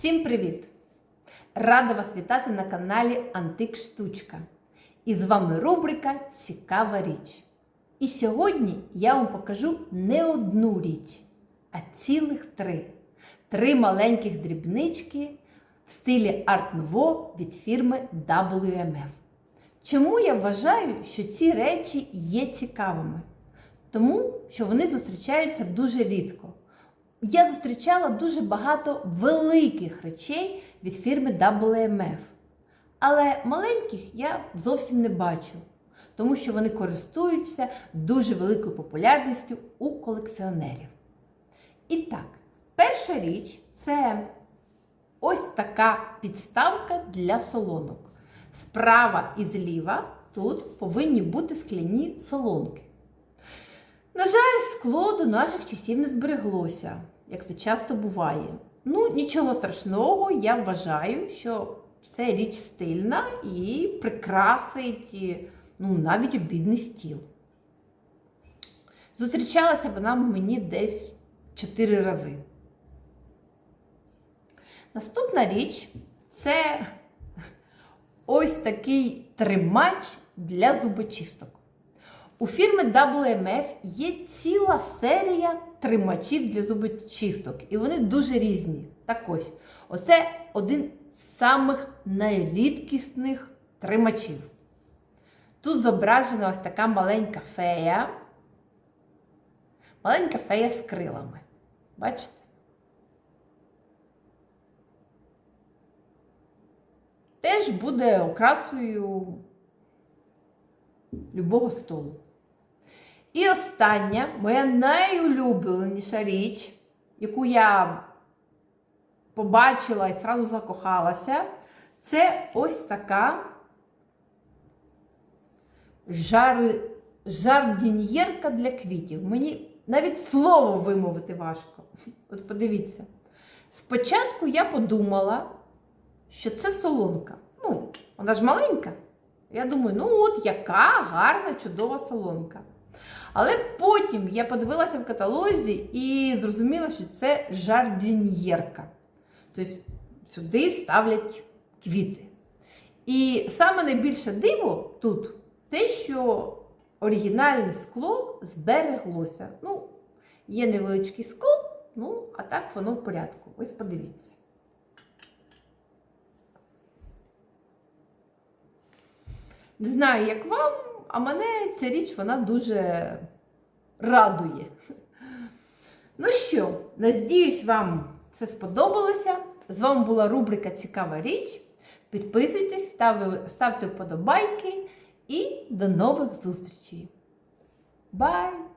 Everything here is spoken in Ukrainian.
Всім привіт! Рада вас вітати на каналі Антик Штучка. І з вами рубрика Цікава річ. І сьогодні я вам покажу не одну річ, а цілих три. Три маленьких дрібнички в стилі Art Nouveau від фірми WMF. Чому я вважаю, що ці речі є цікавими? Тому що вони зустрічаються дуже рідко. Я зустрічала дуже багато великих речей від фірми WMF. Але маленьких я зовсім не бачу, тому що вони користуються дуже великою популярністю у колекціонерів. І так, перша річ це ось така підставка для солонок. Справа і зліва тут повинні бути скляні солонки. На жаль, скло до наших часів не збереглося, як це часто буває. Ну, нічого страшного, я вважаю, що це річ стильна і прикрасить ну, навіть обідний стіл. Зустрічалася вона мені десь 4 рази. Наступна річ це ось такий тримач для зубочисток. У фірми WMF є ціла серія тримачів для зубочисток, і вони дуже різні. Так ось, оце один з самих найрідкісних тримачів. Тут зображена ось така маленька фея. Маленька фея з крилами. Бачите? Теж буде окрасою любого столу. І остання, моя найулюбленіша річ, яку я побачила і зразу закохалася, це ось така жар... жардіньєрка для квітів. Мені навіть слово вимовити важко. От подивіться. Спочатку я подумала, що це солонка. Ну, вона ж маленька. Я думаю, ну от яка гарна, чудова солонка. Але потім я подивилася в каталозі і зрозуміла, що це жардіньєрка. Тобто сюди ставлять квіти. І саме найбільше диво тут те, що оригінальне скло збереглося. Ну, є невеличкий скол, ну, а так воно в порядку. Ось подивіться. Не знаю, як вам, а мене ця річ вона дуже радує. Ну що, надіюсь, вам це сподобалося. З вами була рубрика Цікава річ. Підписуйтесь, ставте вподобайки і до нових зустрічей. Бай!